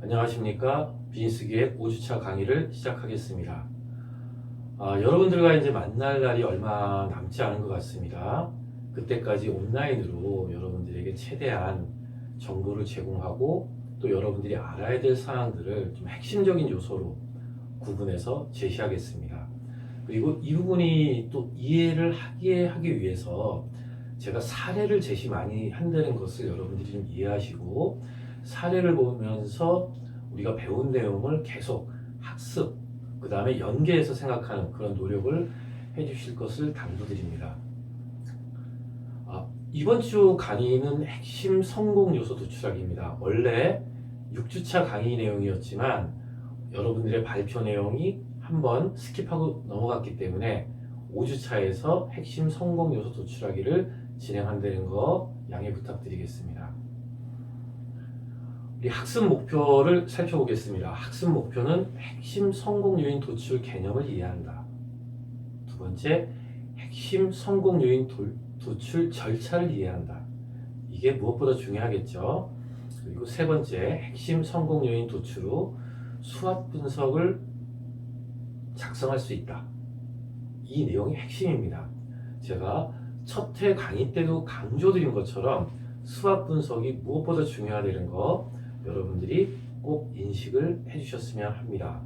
안녕하십니까. 비즈니스 기획 5주차 강의를 시작하겠습니다. 아, 여러분들과 이제 만날 날이 얼마 남지 않은 것 같습니다. 그때까지 온라인으로 여러분들에게 최대한 정보를 제공하고 또 여러분들이 알아야 될 사항들을 좀 핵심적인 요소로 구분해서 제시하겠습니다. 그리고 이 부분이 또 이해를 하게 하기 위해서 제가 사례를 제시 많이 한다는 것을 여러분들이 좀 이해하시고 사례를 보면서 우리가 배운 내용을 계속 학습, 그 다음에 연계해서 생각하는 그런 노력을 해주실 것을 당부드립니다. 아, 이번 주 강의는 핵심 성공 요소 도출하기입니다. 원래 6주차 강의 내용이었지만 여러분들의 발표 내용이 한번 스킵하고 넘어갔기 때문에 5주차에서 핵심 성공 요소 도출하기를 진행한다는 거 양해 부탁드리겠습니다. 우리 학습 목표를 살펴보겠습니다. 학습 목표는 핵심 성공 요인 도출 개념을 이해한다. 두 번째, 핵심 성공 요인 도, 도출 절차를 이해한다. 이게 무엇보다 중요하겠죠. 그리고 세 번째, 핵심 성공 요인 도출 후 수학 분석을 작성할 수 있다. 이 내용이 핵심입니다. 제가 첫 회 강의 때도 강조드린 것처럼 수학 분석이 무엇보다 중요하다는 거 여러분들이 꼭 인식을 해주셨으면 합니다.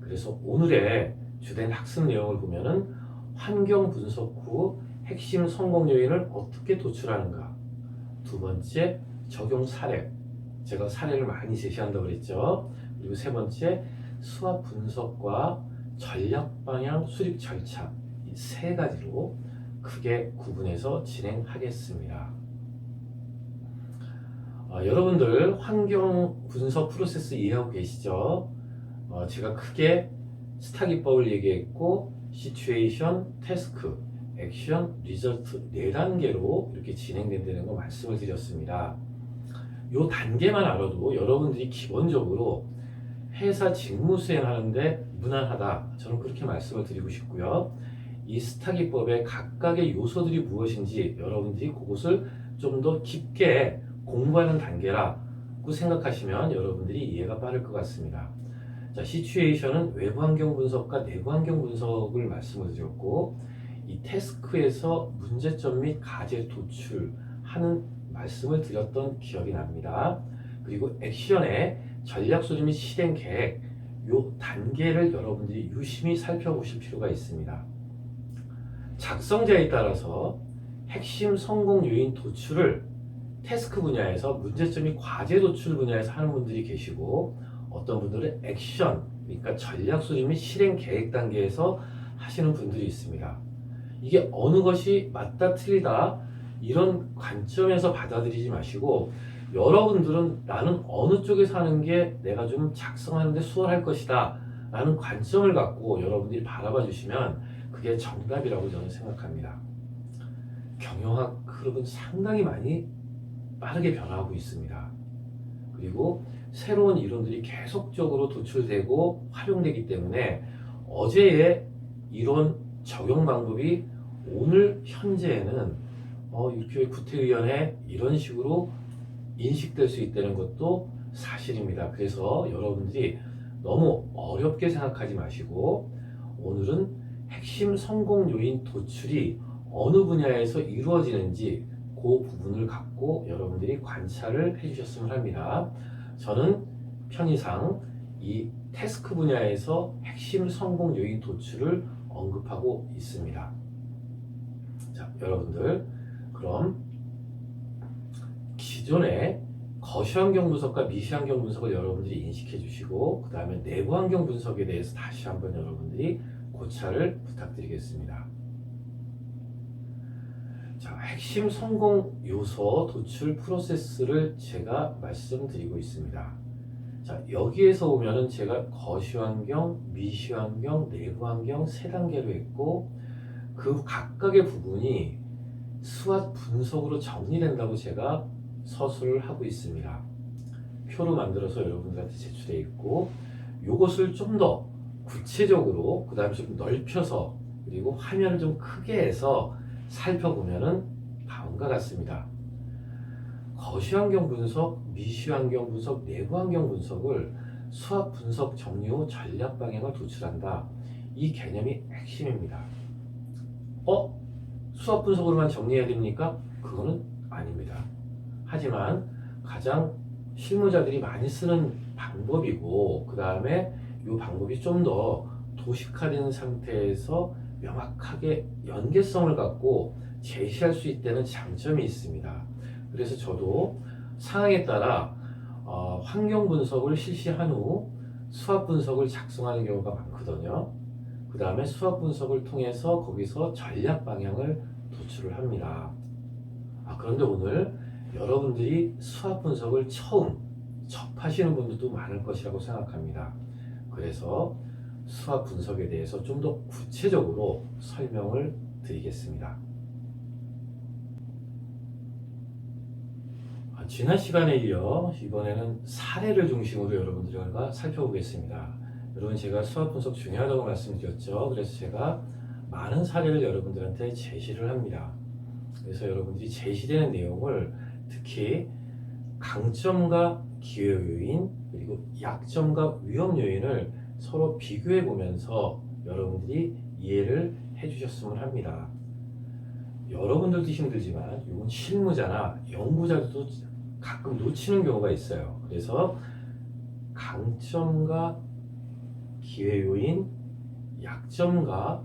그래서 오늘의 주된 학습 내용을 보면은 환경 분석 후 핵심 성공 요인을 어떻게 도출하는가. 두 번째 적용 사례. 제가 사례를 많이 제시한다고 그랬죠. 그리고 세 번째 수학 분석과 전략 방향 수립 절차 이 세 가지로 크게 구분해서 진행하겠습니다. 어, 여러분들 환경 분석 프로세스 이해하고 계시죠? 어, 제가 크게 스타 기법을 얘기했고 시츄에이션, 태스크, 액션, 리절트 네 단계로 이렇게 진행된다는 거 말씀을 드렸습니다. 이 단계만 알아도 여러분들이 기본적으로 회사 직무 수행하는데 무난하다. 저는 그렇게 말씀을 드리고 싶고요. 이 스타 기법의 각각의 요소들이 무엇인지 여러분들이 그것을 좀 더 깊게 공부하는 단계라고 생각하시면 여러분들이 이해가 빠를 것 같습니다. 자, 시츄에이션은 외부 환경 분석과 내부 환경 분석을 말씀을 드렸고 이 태스크에서 문제점 및 과제 도출하는 말씀을 드렸던 기억이 납니다. 그리고 액션의 전략 수립 및 실행 계획 요 단계를 여러분들이 유심히 살펴보실 필요가 있습니다. 작성자에 따라서 핵심 성공 요인 도출을 태스크 분야에서 문제점이 과제 도출 분야에서 하는 분들이 계시고 어떤 분들은 액션 그러니까 전략 수립 및 실행 계획 단계에서 하시는 분들이 있습니다. 이게 어느 것이 맞다 틀리다 이런 관점에서 받아들이지 마시고 여러분들은 나는 어느 쪽에 사는 게 내가 좀 작성하는데 수월할 것이다 라는 관점을 갖고 여러분들이 바라봐 주시면 그게 정답이라고 저는 생각합니다. 경영학 흐름은 상당히 많이 빠르게 변화하고 있습니다. 그리고 새로운 이론들이 계속적으로 도출되고 활용되기 때문에 어제의 이론 적용 방법이 오늘 현재에는 어, 육교의 구태의원에 이런 식으로 인식될 수 있다는 것도 사실입니다. 그래서 여러분들이 너무 어렵게 생각하지 마시고 오늘은 핵심 성공 요인 도출이 어느 분야에서 이루어지는지 그 부분을 갖고 여러분들이 관찰을 해주셨으면 합니다. 저는 편의상 이 태스크 분야에서 핵심 성공 요인 도출을 언급하고 있습니다. 자, 여러분들 그럼 기존의 거시환경 분석과 미시환경 분석을 여러분들이 인식해 주시고 그 다음에 내부 환경 분석에 대해서 다시 한번 여러분들이 고찰을 부탁드리겠습니다. 자, 핵심 성공 요소 도출 프로세스를 제가 말씀드리고 있습니다. 자, 여기에서 보면은 제가 거시 환경, 미시 환경, 내부 환경 세 단계로 했고 그 각각의 부분이 수학 분석으로 정리된다고 제가 서술을 하고 있습니다. 표로 만들어서 여러분들한테 제출해 있고 이것을 좀 더 구체적으로 그 다음에 좀 넓혀서 그리고 화면을 좀 크게 해서 살펴보면은 다음과 같습니다. 거시 환경 분석, 미시 환경 분석, 내부 환경 분석을 수학 분석 정리 후 전략 방향을 도출한다. 이 개념이 핵심입니다. 어? 수학 분석으로만 정리해야 됩니까? 그거는 아닙니다. 하지만 가장 실무자들이 많이 쓰는 방법이고 그 다음에 이 방법이 좀 더 도식화된 상태에서 명확하게 연계성을 갖고 제시할 수 있다는 장점이 있습니다. 그래서 저도 상황에 따라 어, 환경 분석을 실시한 후 수학 분석을 작성하는 경우가 많거든요. 그 다음에 수학 분석을 통해서 거기서 전략 방향을 도출을 합니다. 아, 그런데 오늘 여러분들이 수학 분석을 처음 접하시는 분들도 많을 것이라고 생각합니다. 그래서 수학 분석에 대해서 좀 더 구체적으로 설명을 드리겠습니다. 아, 지난 시간에 이어 이번에는 사례를 중심으로 여러분들과 살펴보겠습니다. 여러분 제가 수학 분석 중요하다고 말씀드렸죠. 그래서 제가 많은 사례를 여러분들한테 제시를 합니다. 그래서 여러분들이 제시되는 내용을 특히 강점과 기회 요인 그리고 약점과 위험 요인을 서로 비교해 보면서 여러분들이 이해를 해 주셨으면 합니다. 여러분들도 힘들지만 이건 실무자나 연구자들도 가끔 놓치는 경우가 있어요. 그래서 강점과 기회 요인, 약점과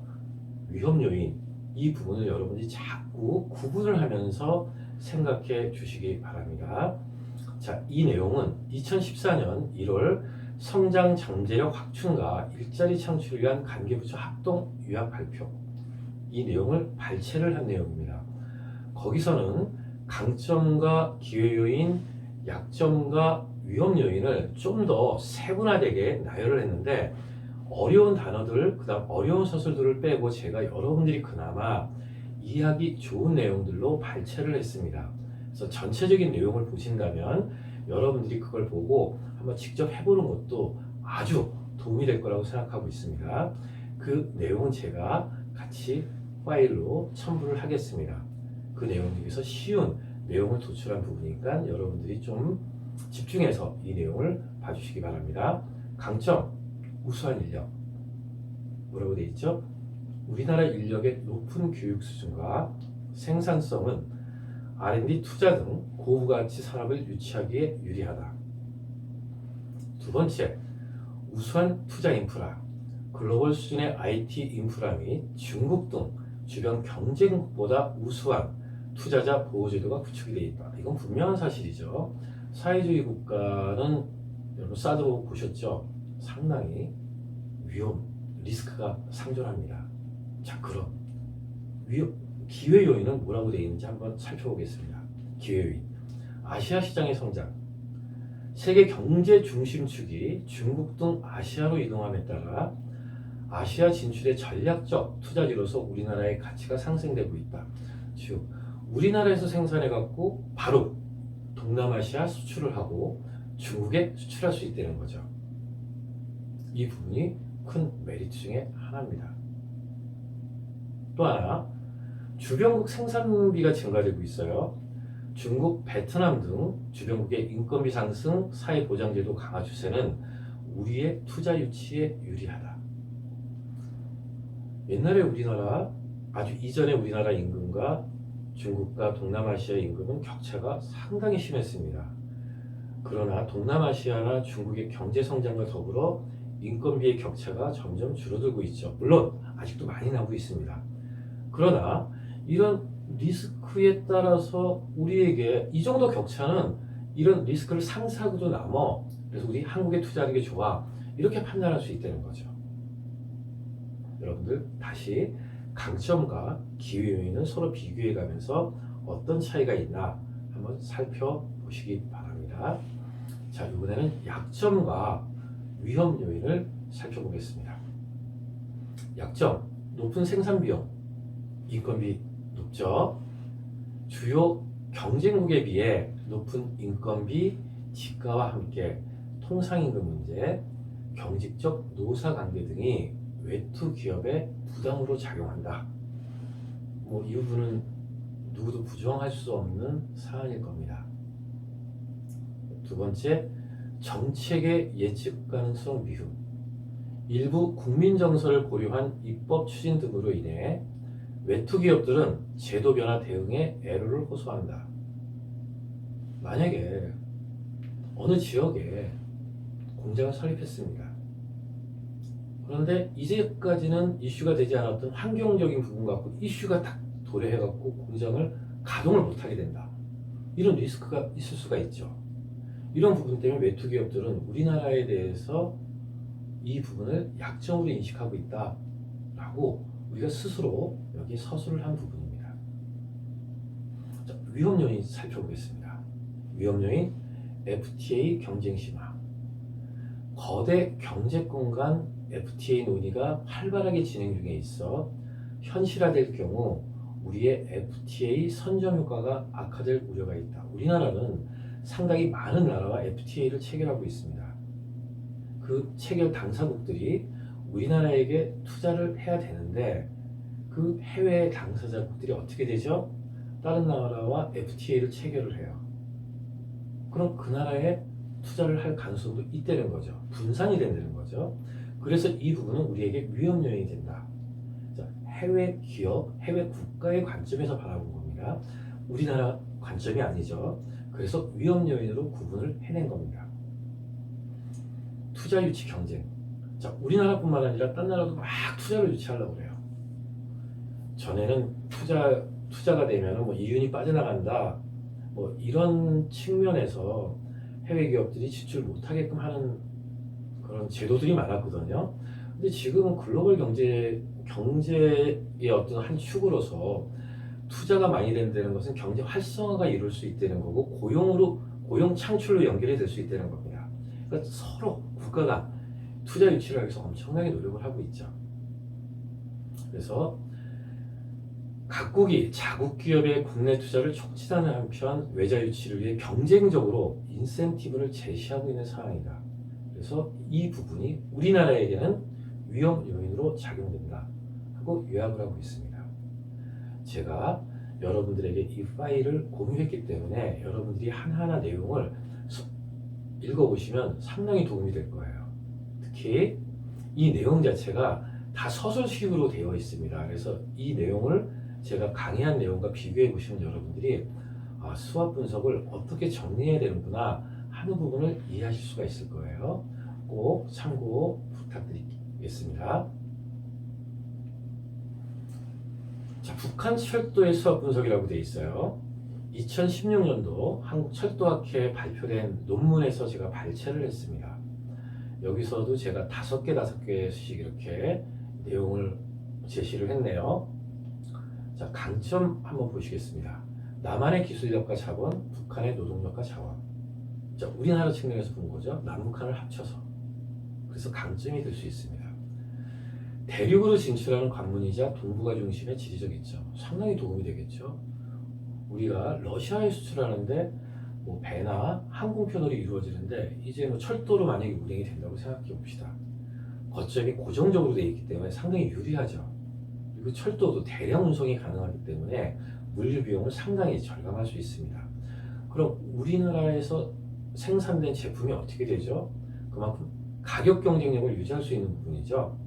위험 요인 이 부분을 여러분들이 자꾸 구분을 하면서 생각해 주시기 바랍니다. 자, 이 내용은 2014년 1월 성장 잠재력 확충과 일자리 창출을 위한 관계부처 합동 유학 발표 이 내용을 발췌를 한 내용입니다. 거기서는 강점과 기회 요인, 약점과 위험 요인을 좀 더 세분화되게 나열을 했는데 어려운 단어들, 그다음 어려운 서술들을 빼고 제가 여러분들이 그나마 이해하기 좋은 내용들로 발췌를 했습니다. 그래서 전체적인 내용을 보신다면 여러분들이 그걸 보고 한번 직접 해보는 것도 아주 도움이 될 거라고 생각하고 있습니다. 그 내용은 제가 같이 파일로 첨부를 하겠습니다. 그 내용 중에서 쉬운 내용을 도출한 부분이니까 여러분들이 좀 집중해서 이 내용을 봐주시기 바랍니다. 강점, 우수한 인력. 뭐라고 되어 있죠? 우리나라 인력의 높은 교육 수준과 생산성은 R&D 투자 등 고부가치 산업을 유치하기에 유리하다. 두 번째, 우수한 투자 인프라. 글로벌 수준의 IT 인프라 및 중국 등 주변 경쟁국보다 우수한 투자자 보호제도가 구축이 되어 있다. 이건 분명한 사실이죠. 사회주의 국가는 여러분 사드 보셨죠? 상당히 위험, 리스크가 상존합니다. 자, 그럼 위험, 기회 요인은 뭐라고 되어 있는지 한번 살펴보겠습니다. 기회 요인. 아시아 시장의 성장. 세계 경제 중심축이 중국 등 아시아로 이동함에 따라 아시아 진출의 전략적 투자지로서 우리나라의 가치가 상승되고 있다. 즉, 우리나라에서 생산해 갖고 바로 동남아시아 수출을 하고 중국에 수출할 수 있다는 거죠. 이 부분이 큰 메리트 중에 하나입니다. 또 하나, 주변국 생산비가 증가되고 있어요. 중국, 베트남 등 주변국의 인건비 상승, 사회보장제도 강화 추세는 우리의 투자 유치에 유리하다. 옛날에 우리나라, 아주 이전에 우리나라 임금과 중국과 동남아시아 임금은 격차가 상당히 심했습니다. 그러나 동남아시아나 중국의 경제 성장과 더불어 인건비의 격차가 점점 줄어들고 있죠. 물론 아직도 많이 나고 있습니다. 그러나 이런 리스크에 따라서 우리에게 이 정도 격차는 이런 리스크를 상쇄하고도 남어 그래서 우리 한국에 투자하는 게 좋아 이렇게 판단할 수 있다는 거죠. 여러분들 다시 강점과 기회 요인은 서로 비교해 가면서 어떤 차이가 있나 한번 살펴보시기 바랍니다. 자, 이번에는 약점과 위험 요인을 살펴보겠습니다. 약점, 높은 생산 비용, 인건비 높죠. 주요 경쟁국에 비해 높은 인건비, 지가와 함께 통상임금 문제, 경직적 노사 관계 등이 외투 기업의 부담으로 작용한다. 뭐 이 부분은 누구도 부정할 수 없는 사안일 겁니다. 두 번째, 정책의 예측 가능성 미흡. 일부 국민 정서를 고려한 입법 추진 등으로 인해 외투 기업들은 제도 변화 대응에 애로를 호소한다. 만약에 어느 지역에 공장을 설립했습니다. 그런데 이제까지는 이슈가 되지 않았던 환경적인 부분 갖고 이슈가 딱 도래해갖고 공장을 가동을 못하게 된다. 이런 리스크가 있을 수가 있죠. 이런 부분 때문에 외투 기업들은 우리나라에 대해서 이 부분을 약점으로 인식하고 있다라고 우리가 스스로 여기 서술을 한 부분입니다. 자, 위험 요인 살펴보겠습니다. 위험 요인 FTA 경쟁 심화. 거대 경제권 간 FTA 논의가 활발하게 진행 중에 있어 현실화될 경우 우리의 FTA 선점 효과가 악화될 우려가 있다. 우리나라는 상당히 많은 나라와 FTA를 체결하고 있습니다. 그 체결 당사국들이 우리나라에게 투자를 해야 되는데 그 해외 당사자국들이 어떻게 되죠? 다른 나라와 FTA를 체결을 해요. 그럼 그 나라에 투자를 할 가능성도 있다는 거죠. 분산이 된다는 거죠. 그래서 이 부분은 우리에게 위험 요인이 된다. 자, 해외 기업, 해외 국가의 관점에서 바라본 겁니다. 우리나라 관점이 아니죠. 그래서 위험 요인으로 구분을 해낸 겁니다. 투자 유치 경쟁. 자, 우리나라뿐만 아니라 딴 나라도 막 투자를 유치하려고 그래요. 전에는 투자 투자가 되면 뭐 이윤이 빠져나간다. 뭐 이런 측면에서 해외 기업들이 진출 못하게끔 하는 그런 제도들이 많았거든요. 근데 지금은 글로벌 경제 경제의 어떤 한 축으로서 투자가 많이 된다는 것은 경제 활성화가 이룰 수 있다는 거고 고용으로 고용 창출로 연결이 될 수 있다는 겁니다. 그러니까 서로 국가가 투자 유치를 위해서 엄청나게 노력을 하고 있죠. 그래서 각국이 자국 기업의 국내 투자를 촉진하는 한편 외자 유치를 위해 경쟁적으로 인센티브를 제시하고 있는 상황이다. 그래서 이 부분이 우리나라에게는 위험 요인으로 작용된다 하고 요약을 하고 있습니다. 제가 여러분들에게 이 파일을 공유했기 때문에 여러분들이 하나하나 내용을 읽어보시면 상당히 도움이 될 거예요. 특히 이 내용 자체가 다 서술식으로 되어 있습니다. 그래서 이 내용을 제가 강의한 내용과 비교해 보시면 여러분들이 아, 수학 분석을 어떻게 정리해야 되는구나 하는 부분을 이해하실 수가 있을 거예요. 꼭 참고 부탁드리겠습니다. 자, 북한 철도의 수학 분석이라고 되어 있어요. 2016년도 한국철도학회 발표된 논문에서 제가 발췌를 했습니다. 여기서도 제가 다섯 개 다섯 개씩 이렇게 내용을 제시를 했네요. 자, 강점 한번 보시겠습니다. 남한의 기술력과 자원, 북한의 노동력과 자원. 자, 우리나라 측면에서 본 거죠. 남북한을 합쳐서. 그래서 강점이 될 수 있습니다. 대륙으로 진출하는 관문이자 동북아 중심의 지리적 이점. 상당히 도움이 되겠죠. 우리가 러시아에 수출하는데 뭐 배나 항공편으로 이루어지는데 이제 뭐 철도로 만약에 운행이 된다고 생각해 봅시다. 거점이 고정적으로 되어 있기 때문에 상당히 유리하죠. 그리고 철도도 대량 운송이 가능하기 때문에 물류 비용을 상당히 절감할 수 있습니다. 그럼 우리나라에서 생산된 제품이 어떻게 되죠? 그만큼 가격 경쟁력을 유지할 수 있는 부분이죠.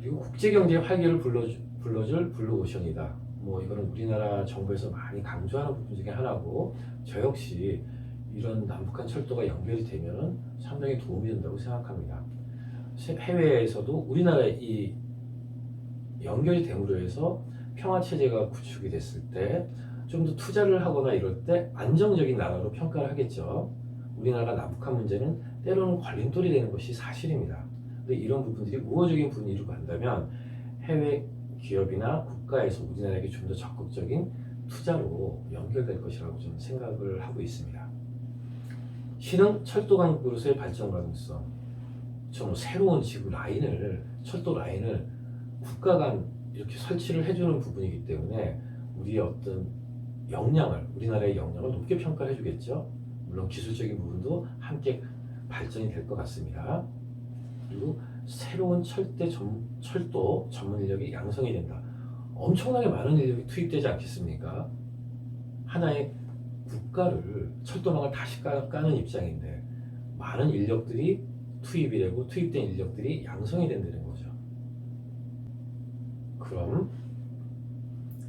그리고 국제 경제의 활기를 불러줄 블루오션이다. 뭐 이거는 우리나라 정부에서 많이 강조하는 부분 중에 하나고 저 역시 이런 남북한 철도가 연결이 되면 상당히 도움이 된다고 생각합니다. 해외에서도 우리나라의 이 연결이 됨으로 해서 평화 체제가 구축이 됐을 때 좀 더 투자를 하거나 이럴 때 안정적인 나라로 평가를 하겠죠. 우리나라 남북한 문제는 때로는 걸림돌이 되는 것이 사실입니다. 근데 이런 부분들이 우호적인 분위기로 간다면 해외 기업이나 국가에서 우리나라에게 좀 더 적극적인 투자로 연결될 것이라고 저는 생각을 하고 있습니다. 신흥 철도 강 그룹의 발전 가능성, 좀 새로운 지구 라인을 철도 라인을 국가 간 이렇게 설치를 해주는 부분이기 때문에 우리의 어떤 역량을 우리나라의 역량을 높게 평가를 해주겠죠. 물론 기술적인 부분도 함께 발전이 될 것 같습니다. 그리고 새로운 철대 전, 철도 전문 인력이 양성이 된다. 엄청나게 많은 인력이 투입되지 않겠습니까? 하나의 국가를 철도망을 다시 까, 까는 입장인데 많은 인력들이 투입이 되고 투입된 인력들이 양성이 된다는 거죠. 그럼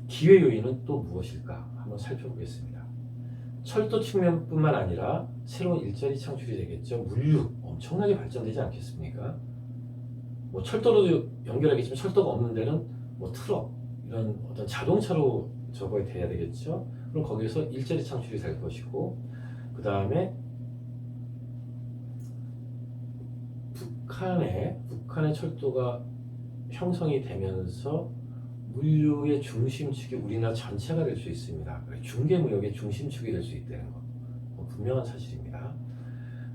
기회 요인은 또 무엇일까 한번 살펴보겠습니다. 철도 측면뿐만 아니라 새로운 일자리 창출이 되겠죠. 물류 엄청나게 발전되지 않겠습니까? 뭐 철도로도 연결하겠지만 철도가 없는 데는 뭐 트럭 이런 어떤 자동차로 저거에 돼야 되겠죠. 그럼 거기서 일자리 창출이 될 것이고 그 다음에 북한의 북한의 철도가 형성이 되면서 물류의 중심축이 우리나라 전체가 될 수 있습니다. 중개 무역의 중심축이 될 수 있다는 것뭐 분명한 사실입니다.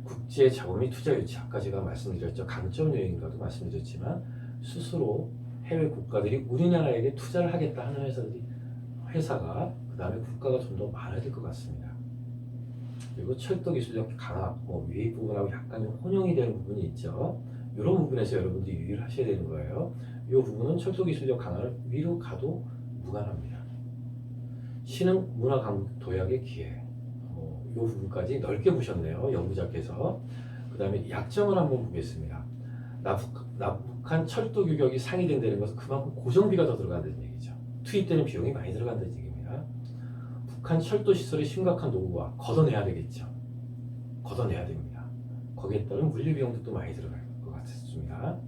국제 자본 및 투자 유치 아까 제가 말씀드렸죠 강점 요인과도 말씀드렸지만 스스로 해외 국가들이 우리나라에게 투자를 하겠다 하는 회사들이 회사가 그 다음에 국가가 좀 더 많아질 것 같습니다. 그리고 철도 기술력 뭐 위의 부분하고 약간 좀 혼용이 되는 부분이 있죠. 이런 부분에서 여러분들이 유의를 하셔야 되는 거예요. 이 부분은 철도 기술력 강화를 위로 가도 무관합니다. 신흥 문화 강국 도약의 기회, 어, 이 부분까지 넓게 보셨네요. 연구자께서. 그 다음에 약점을 한번 보겠습니다. 남북, 남 북한 철도 규격이 상이된다는 것은 그만큼 고정비가 더 들어간다는 얘기죠. 투입되는 비용이 많이 들어간다는 얘기입니다. 북한 철도 시설의 심각한 노후화 걷어내야 되겠죠. 걷어내야 됩니다. 거기에 따른 물류 비용도 또 많이 들어갈 것 같습니다.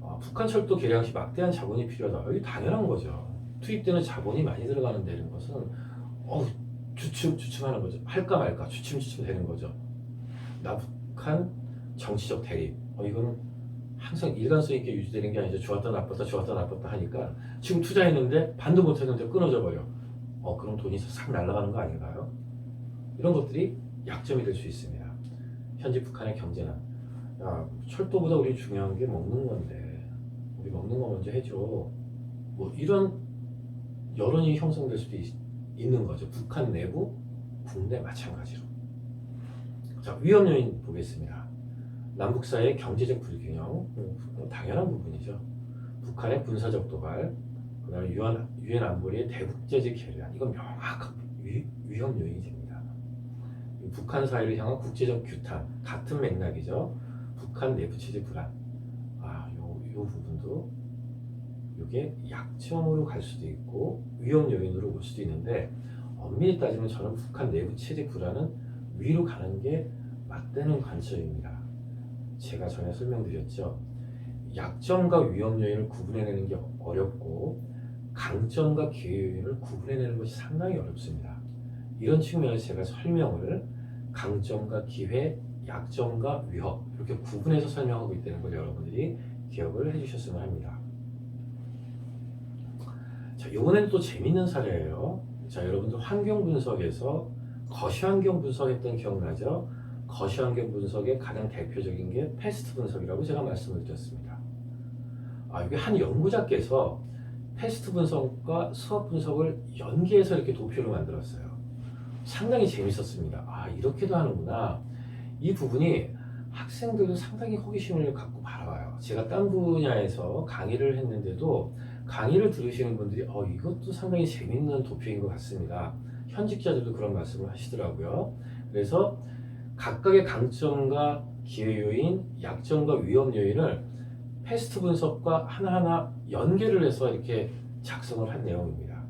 어, 북한 철도 개량 시 막대한 자본이 필요하다. 이게 당연한 거죠. 투입되는 자본이 많이 들어가는 데는 것은 어 주춤 주춤하는 거죠. 할까 말까 주춤 주춤 되는 거죠. 남북한 정치적 대립. 어 이거는 항상 일관성 있게 유지되는 게 아니죠. 좋았다 나빴다 좋았다 나빴다 하니까 지금 투자했는데 반도 못했는데 끊어져 버려. 어 그럼 돈이 싹 날아가는 거 아닌가요? 이런 것들이 약점이 될 수 있습니다. 현재 북한의 경제는 야 철도보다 우리 중요한 게 먹는 건데 우리 먹는 거 먼저 해줘. 뭐 이런 여론이 형성될 수도 있, 있는 거죠. 북한 내부, 국내 마찬가지로. 자 위험 요인 보겠습니다. 남북 사이의 경제적 불균형 음, 당연한 부분이죠. 북한의 군사적 도발, 그다음에 유엔 유엔 안보리의 대국제적 결의안 이건 명확한 위, 위험 요인이 됩니다. 이 북한 사회를 향한 국제적 규탄 같은 맥락이죠. 북한 내부 체제 불안 아 요 요 부분도 이게 약점으로 갈 수도 있고 위험 요인으로 올 수도 있는데 엄밀히 따지면 저는 북한 내부 체제 불안은 위로 가는 게 맞다는 관점입니다. 제가 전에 설명드렸죠. 약점과 위험 요인을 구분해내는 게 어렵고 강점과 기회 요인을 구분해내는 것이 상당히 어렵습니다. 이런 측면에서 제가 설명을 강점과 기회, 약점과 위협 이렇게 구분해서 설명하고 있다는 걸 여러분들이 기억을 해주셨으면 합니다. 자, 이번에는 또 재밌는 사례예요. 자, 여러분들 환경 분석에서 거시 환경 분석했던 기억나죠? 거시 환경 분석의 가장 대표적인 게 패스트 분석이라고 제가 말씀을 드렸습니다. 아, 이게 한 연구자께서 패스트 분석과 수학 분석을 연계해서 이렇게 도표를 만들었어요. 상당히 재밌었습니다. 아, 이렇게도 하는구나. 이 부분이 학생들도 상당히 호기심을 갖고 바라봐요. 제가 딴 분야에서 강의를 했는데도 강의를 들으시는 분들이 어, 이것도 상당히 재밌는 도표인 것 같습니다. 현직자들도 그런 말씀을 하시더라고요. 그래서 각각의 강점과 기회 요인, 약점과 위험 요인을 패스트 분석과 하나하나 연계를 해서 이렇게 작성을 한 내용입니다.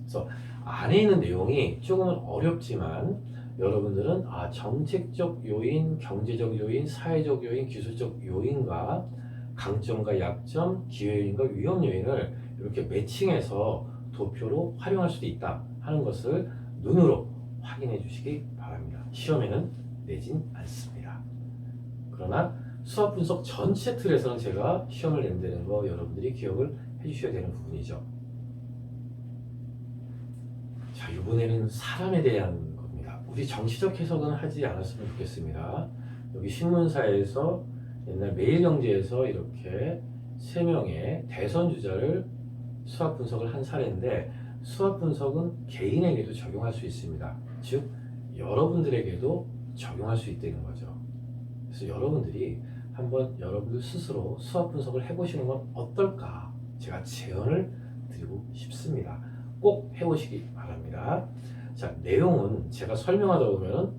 그래서 안에 있는 내용이 조금은 어렵지만 여러분들은 아, 정책적 요인, 경제적 요인, 사회적 요인, 기술적 요인과 강점과 약점, 기회 요인과 위험 요인을 이렇게 매칭해서 도표로 활용할 수도 있다 하는 것을 눈으로 확인해 주시기 바랍니다. 시험에는 내진 않습니다. 그러나 수학 분석 전체 틀에서는 제가 시험을 낸다는 거 여러분들이 기억을 해주셔야 되는 부분이죠. 자, 이번에는 사람에 대한 겁니다. 우리 정치적 해석은 하지 않았으면 좋겠습니다. 여기 신문사에서 옛날 매일경제에서 이렇게 세 명의 대선 주자를 수학 분석을 한 사례인데 수학 분석은 개인에게도 적용할 수 있습니다. 즉 여러분들에게도 적용할 수 있다는 거죠. 그래서 여러분들이 한번 여러분들 스스로 수학 분석을 해보시는 건 어떨까 제가 제언을 드리고 싶습니다. 꼭 해보시기 바랍니다. 자, 내용은 제가 설명하다 보면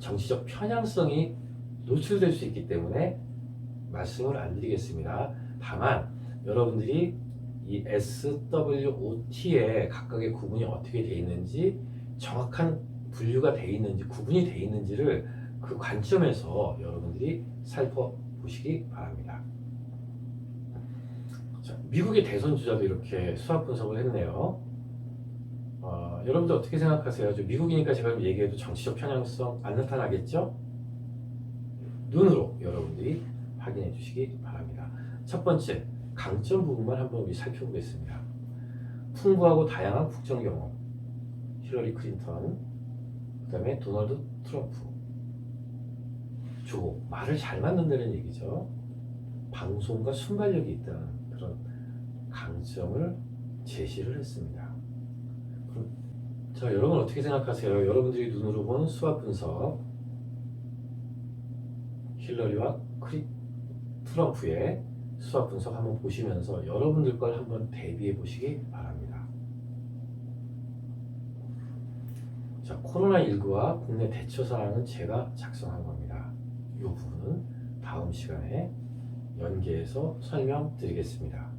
정치적 편향성이 노출될 수 있기 때문에 말씀을 안 드리겠습니다. 다만 여러분들이 이 SWOT에 각각의 구분이 어떻게 돼 있는지 정확한 분류가 돼 있는지 구분이 돼 있는지를 그 관점에서 여러분들이 살펴보시기 바랍니다. 자, 미국의 대선 주자도 이렇게 수학 분석을 했네요. 어, 여러분들 어떻게 생각하세요? 저 미국이니까 제가 얘기해도 정치적 편향성 안 나타나겠죠? 눈으로 여러분들이 확인해 주시기 바랍니다. 첫 번째, 강점 부분만 한번 살펴보겠습니다. 풍부하고 다양한 국정 경험, 힐러리 클린턴, 그 다음에 도널드 트럼프, 조, 말을 잘 만든다는 얘기죠. 방송과 순발력이 있다는 그런 강점을 제시를 했습니다. 자, 여러분 어떻게 생각하세요? 여러분들이 눈으로 본 수학 분석, 힐러리와 크리, 트럼프의 수학 분석 한번 보시면서 여러분들 걸 한번 대비해 보시기 바랍니다. 자, 코로나19와 국내 대처 사항은 제가 작성한 겁니다. 이 부분은 다음 시간에 연계해서 설명드리겠습니다.